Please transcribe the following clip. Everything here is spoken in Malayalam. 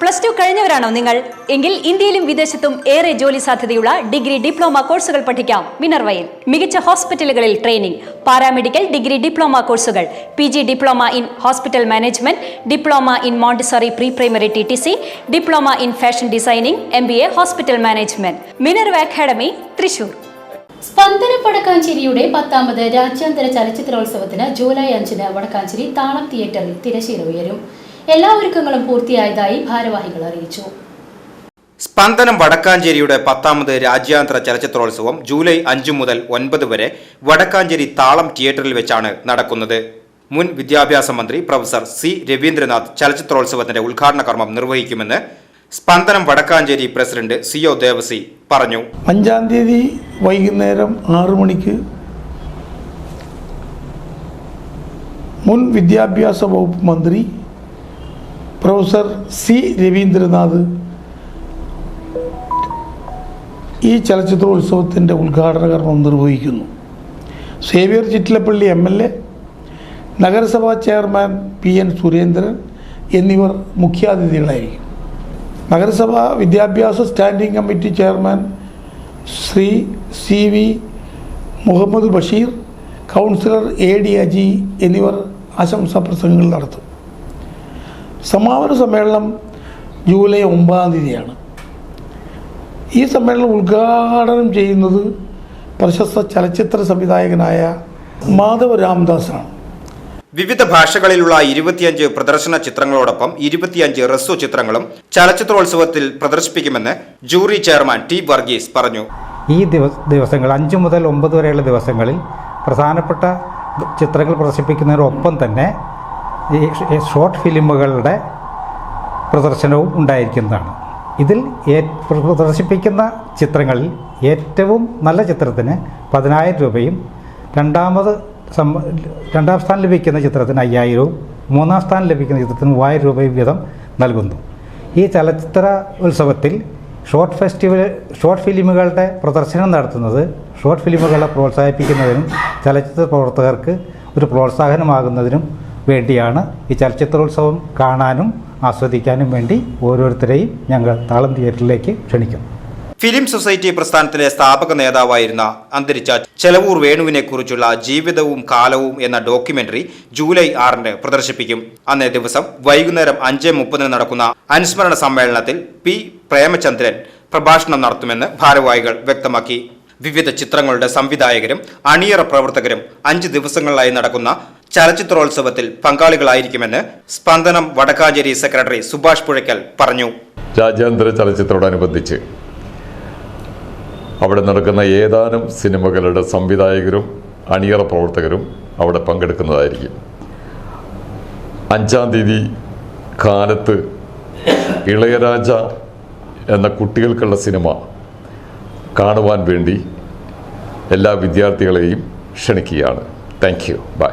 പ്ലസ് ടു കഴിഞ്ഞവരാണോ നിങ്ങൾ? എങ്കിൽ ഇന്ത്യയിലും വിദേശത്തും ഏറെ ജോലി സാധ്യതയുള്ള ഡിഗ്രി ഡിപ്ലോമ കോഴ്സുകൾ പഠിക്കാം. മിനർവയിൽ മികച്ച ഹോസ്പിറ്റലുകളിൽ ട്രെയിനിംഗ് പാരാമെഡിക്കൽ ഡിഗ്രി ഡിപ്ലോമ കോഴ്സുകൾ P G diploma in hospital management diploma in Montessori pre primary T T C diploma in fashion designing M B A hospital management. Minerva academy Thrissur. Spandana വടക്കാഞ്ചേരിയുടെ പത്താമത് രാജ്യാന്തര ചലച്ചിത്രോത്സവത്തിന് ജൂലൈ അഞ്ചിന് വടക്കാഞ്ചേരി താളം തിയേറ്ററിൽ തിരശ്ശീല ഉയരും. എല്ലാ ഒരുക്കങ്ങളും പൂർത്തിയായതായി ഭാരവാഹികൾ അറിയിച്ചു. സ്പന്ദനം വടക്കാഞ്ചേരിയുടെ പത്താമത് രാജ്യാന്തര ചലച്ചിത്രോത്സവം ജൂലൈ അഞ്ചു മുതൽ ഒൻപത് വരെ വടക്കാഞ്ചേരി താളം തിയേറ്ററിൽ വെച്ചാണ് നടക്കുന്നത്. മുൻ വിദ്യാഭ്യാസ മന്ത്രി പ്രൊഫസർ സി രവീന്ദ്രനാഥ് ചലച്ചിത്രോത്സവത്തിന്റെ ഉദ്ഘാടന കർമ്മം നിർവഹിക്കുമെന്ന് Spandanam Vadakkanchery president C O Devasy പറഞ്ഞു. അഞ്ചാം തീയതി വൈകുന്നേരം ആറു മണിക്ക് മുൻ വിദ്യാഭ്യാസ വകുപ്പ് മന്ത്രി പ്രൊഫസർ സി രവീന്ദ്രനാഥ് ഈ ചലച്ചിത്രോത്സവത്തിന്റെ ഉദ്ഘാടന കർമ്മം നിർവഹിക്കുന്നു. Xavier Chittilappilly M L A നഗരസഭാ ചെയർമാൻ പി എൻ സുരേന്ദ്രൻ എന്നിവർ മുഖ്യാതിഥികളായിരിക്കും. നഗരസഭാ വിദ്യാഭ്യാസ standing committee chairman Shri C V Muhammad Basheer councillor A D Aji എന്നിവർ ആശംസാ പ്രസംഗങ്ങൾ നടത്തും. സമാപന സമ്മേളനം ജൂലൈ ഒമ്പതാം തീയതിയാണ്. ഈ സമ്മേളനം ഉദ്ഘാടനം ചെയ്യുന്നത് പ്രശസ്ത ചലച്ചിത്ര സംവിധായകനായ മാധവ് രാംദാസാണ്. വിവിധ ഭാഷകളിലുള്ള ഇരുപത്തിയഞ്ച് പ്രദർശന ചിത്രങ്ങളോടൊപ്പം ഇരുപത്തിയഞ്ച് റെസോ ചിത്രങ്ങളും ചലച്ചിത്രോത്സവത്തിൽ പ്രദർശിപ്പിക്കുമെന്ന് ജൂറി ചെയർമാൻ ടി വർഗീസ് പറഞ്ഞു. ഈ ദിവസ ദിവസങ്ങൾ അഞ്ച് മുതൽ ഒമ്പത് വരെയുള്ള ദിവസങ്ങളിൽ പ്രധാനപ്പെട്ട ചിത്രങ്ങൾ പ്രദർശിപ്പിക്കുന്നതിനൊപ്പം തന്നെ ഈ ഷോർട്ട് ഫിലിമുകളുടെ പ്രദർശനവും ഉണ്ടായിരിക്കുന്നതാണ്. ഇതിൽ പ്രദർശിപ്പിക്കുന്ന ചിത്രങ്ങളിൽ ഏറ്റവും നല്ല ചിത്രത്തിന് പതിനായിരം രൂപയും രണ്ടാമത് രണ്ടാം സ്ഥാനം ലഭിക്കുന്ന ചിത്രത്തിന് അയ്യായിരവും മൂന്നാം സ്ഥാനം ലഭിക്കുന്ന ചിത്രത്തിന് മൂവായിരം രൂപയും വീതം നൽകുന്നു. ഈ ചലച്ചിത്ര ഉത്സവത്തിൽ ഷോർട്ട് ഫെസ്റ്റിവൽ ഷോർട്ട് ഫിലിമുകളുടെ പ്രദർശനം നടത്തുന്നത് ഷോർട്ട് ഫിലിമുകളെ പ്രോത്സാഹിപ്പിക്കുന്നതിനും ചലച്ചിത്ര പ്രവർത്തകർക്ക് ഒരു പ്രോത്സാഹനമാകുന്നതിനും വേണ്ടിയാണ് ഈ ചലച്ചിത്രോത്സവം കാണാനും ആസ്വദിക്കാനും വേണ്ടി ഓരോരുത്തരെയും ഞങ്ങൾ താളം തിയേറ്ററിലേക്ക് ക്ഷണിക്കുന്നു ഫിലിം സൊസൈറ്റി പ്രസ്ഥാനത്തിലെ സ്ഥാപക നേതാവായിരുന്ന അന്തരിച്ച ചെലവൂർ വേണുവിനെ കുറിച്ചുള്ള ജീവിതവും കാലവും എന്ന ഡോക്യുമെന്ററി ജൂലൈ ആറിന് പ്രദർശിപ്പിക്കും. അന്നേ ദിവസം വൈകുന്നേരം അഞ്ച് മുപ്പതിന് നടക്കുന്ന അനുസ്മരണ സമ്മേളനത്തിൽ പി പ്രേമചന്ദ്രൻ പ്രഭാഷണം നടത്തുമെന്ന് ഭാരവാഹികൾ വ്യക്തമാക്കി. വിവിധ ചിത്രങ്ങളുടെ സംവിധായകരും അണിയറ പ്രവർത്തകരും അഞ്ച് ദിവസങ്ങളിലായി നടക്കുന്ന ചലച്ചിത്രോത്സവത്തിൽ പങ്കാളികളായിരിക്കുമെന്ന് സ്പന്ദനം വടക്കാഞ്ചേരി സെക്രട്ടറി സുഭാഷ് പുഴയ്ക്കൽ പറഞ്ഞു. രാജ്യാന്തര ചലച്ചിത്രത്തോടനുബന്ധിച്ച് അവിടെ നടക്കുന്ന ഏതാനും സിനിമകളുടെ സംവിധായകരും അണിയറ പ്രവർത്തകരും അവിടെ പങ്കെടുക്കുന്നതായിരിക്കും. അഞ്ചാം തീയതി കാലത്ത് ഇളയരാജ എന്ന കുട്ടികൾക്കുള്ള സിനിമ കാണുവാൻ വേണ്ടി എല്ലാ വിദ്യാർത്ഥികളെയും ക്ഷണിക്കുകയാണ്. Thank you. Bye.